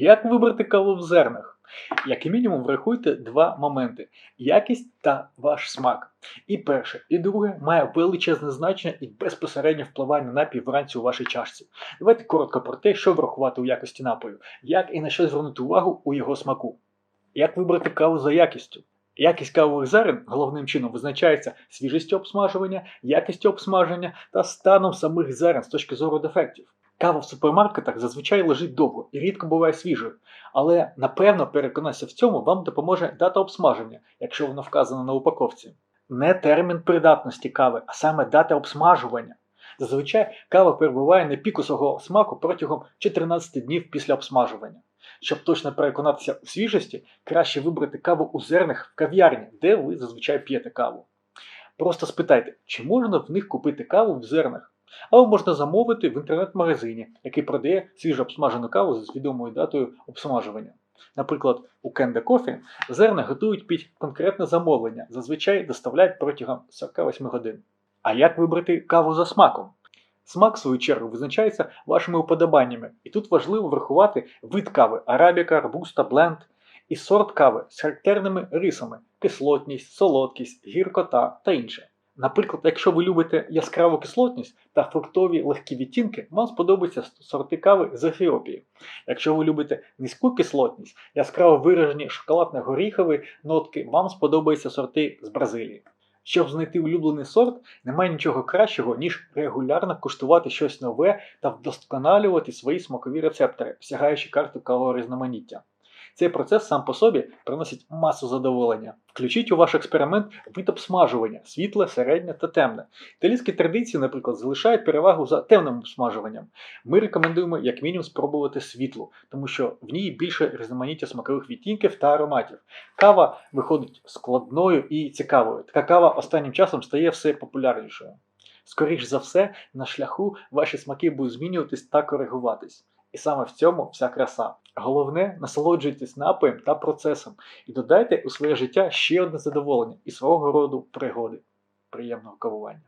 Як вибрати каву в зернах? Як і мінімум, врахуйте два моменти: якість та ваш смак. І перше, і друге має величезне значення і безпосередньо впливає на напій вранці у вашій чашці. Давайте коротко про те, що врахувати у якості напою, як і на що звернути увагу у його смаку. Як вибрати каву за якістю? Якість кавових зерен головним чином визначається свіжістю обсмажування, якістю обсмаження та станом самих зерен з точки зору дефектів. Кава в супермаркетах зазвичай лежить довго і рідко буває свіжою, але напевно переконатися в цьому вам допоможе дата обсмаження, якщо воно вказано на упаковці. Не термін придатності кави, а саме дата обсмажування. Зазвичай кава перебуває на піку свого смаку протягом 14 днів після обсмажування. Щоб точно переконатися у свіжості, краще вибрати каву у зернах в кав'ярні, де ви зазвичай п'єте каву. Просто спитайте, чи можна в них купити каву в зернах, або можна замовити в інтернет-магазині, який продає свіжо обсмажену каву з відомою датою обсмажування. Наприклад, у Candy Coffee зерна готують під конкретне замовлення, зазвичай доставляють протягом 48 годин. А як вибрати каву за смаком? Смак, в свою чергу, визначається вашими уподобаннями, і тут важливо врахувати вид кави арабіка, робуста, бленд і сорт кави з характерними рисами кислотність, солодкість, гіркота та інше. Наприклад, якщо ви любите яскраву кислотність та фруктові легкі відтінки, вам сподобаються сорти кави з Ефіопії. Якщо ви любите низьку кислотність, яскраво виражені шоколадно-горіхові нотки, вам сподобаються сорти з Бразилії. Щоб знайти улюблений сорт, немає нічого кращого, ніж регулярно куштувати щось нове та вдосконалювати свої смакові рецептори, сягаючи карту кавового різноманіття. Цей процес сам по собі приносить масу задоволення. Включіть у ваш експеримент вид обсмажування світле, середнє та темне. Італійські традиції, наприклад, залишають перевагу за темним обсмажуванням. Ми рекомендуємо як мінімум спробувати світлу, тому що в ній більше різноманіття смакових відтінків та ароматів. Кава виходить складною і цікавою. Така кава останнім часом стає все популярнішою. Скоріш за все, на шляху ваші смаки будуть змінюватись та коригуватись. І саме в цьому вся краса. Головне, насолоджуйтесь напоєм та процесом і додайте у своє життя ще одне задоволення і свого роду пригоди. Приємного кавування!